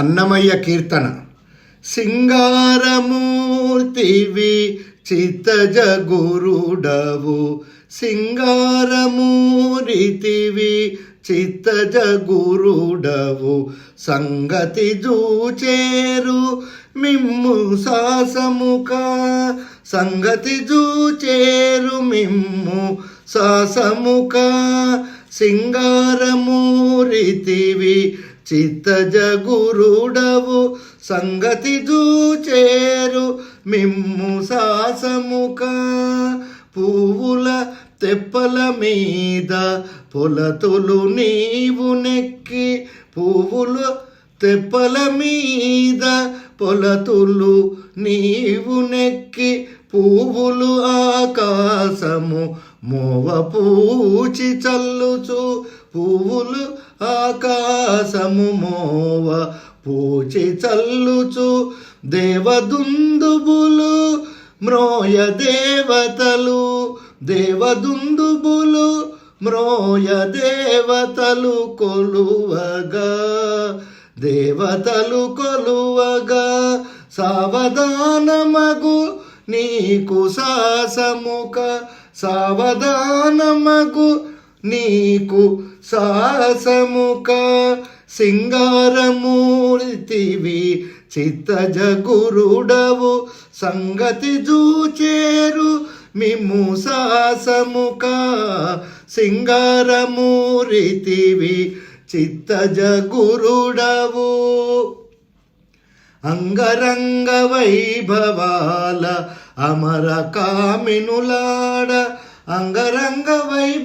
అన్నమయ్య కీర్తన. సింగారమూర్తివి చిత్తజ గురుడవు సింగారమూరితివి చిత్తజ గురుడవు సంగతి జూచేరు మిమ్ము సాసముక. సంగతి జూచేరు మిమ్ము సాసముక. సింగారమూరితివి చిత్తజ గురుడవు సంగతి దూచేరు మిమ్ము సాసముక. పువ్వుల తెప్పల మీద పొలతులు నీవు నెక్కి పువ్వుల తెప్పల మీద పొలతులు నీవు నెక్కి పువ్వులు ఆకాశము మోవ పూచి చల్లుచు పువ్వులు ఆకాశము మోవ పూచి చల్లుచు దేవదుందుబులు మ్రోయ దేవతలు. దేవదుందుబులు మ్రోయ దేవతలు కొలువగా దేవతలు కొలువగా. సావధానమగు నీకు సాసముక సావధానమగు నీకు సాసముక సింగారమూర్తివి చిత్తజ గురుడవు సంగతి చూచేరు మిమ్ము సాసముక సింగారమూరితివి చిత్తజ గురుడవు అంగరంగ వైభవాల అమర కామినులాడ అంగరంగ వైభవాల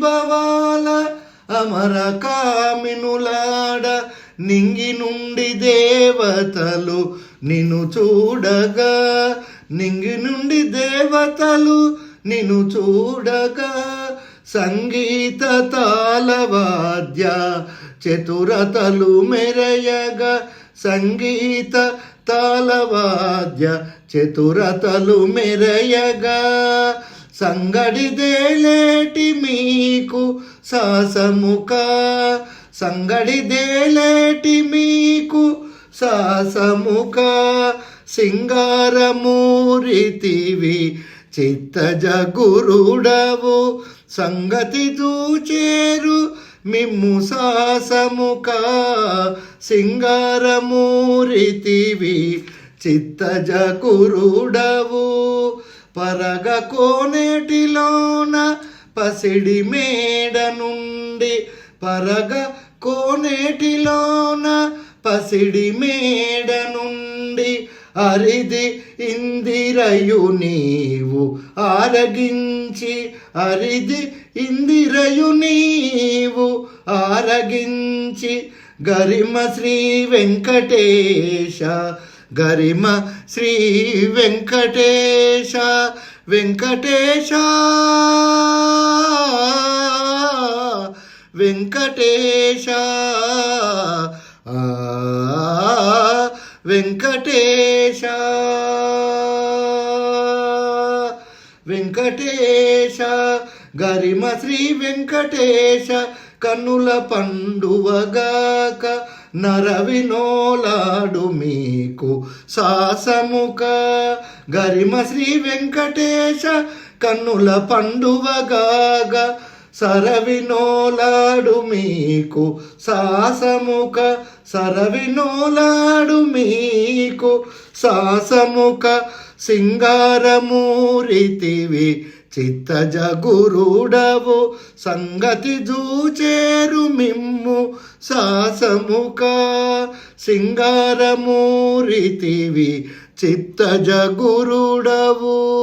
అమర కామినులాడ నింగి నుండి దేవతలు నిన్ను చూడగా. నింగి నుండి దేవతలు నిన్ను చూడగా. సంగీత తాళవాద్య చతురతలు మెరయగా. సంగీత తాళవాద్య చతురతలు మెరయగా. సంగడిదేలేటి మీకు సాసముక. సంగడిదేలేటి మీకు సాసముక. సింగారమూరితివి చిత్తజ గురుడవు సంగతి చూచేరు మిమ్ము సాసముక. సింగారమూరితివి చిత్తజ గురుడవు పరగ కోనేటిలోన పసిడి మేడ నుండి పరగ కోనేటిలోన పసిడి మేడ నుండి అరిది ఇందిరయు నీవు ఆరగించి అరిది ఇందిరయు నీవు ఆరగించి గరిమ శ్రీ వెంకటేశ గరిమ శ్రీ వెంకటేశ వెంకటేశ వెంకటేశ ఆ వెంకటేశ వెంకటేశ కనుల కన్నుల పండువగాక నరవినోలాడు మీకు సాసముక. గరిమ శ్రీ వెంకటేశ కన్నుల పండువగాక సరవినోలాడు మీకు సాసముక. సరవినోలాడు మీకు సాసముక. సింగారమూరితివి చిత్తజ గురుడవు సంగతి జూచేరు మిమ్ము సాసముక. సింగారమూరితివి చిత్తజ గురుడవు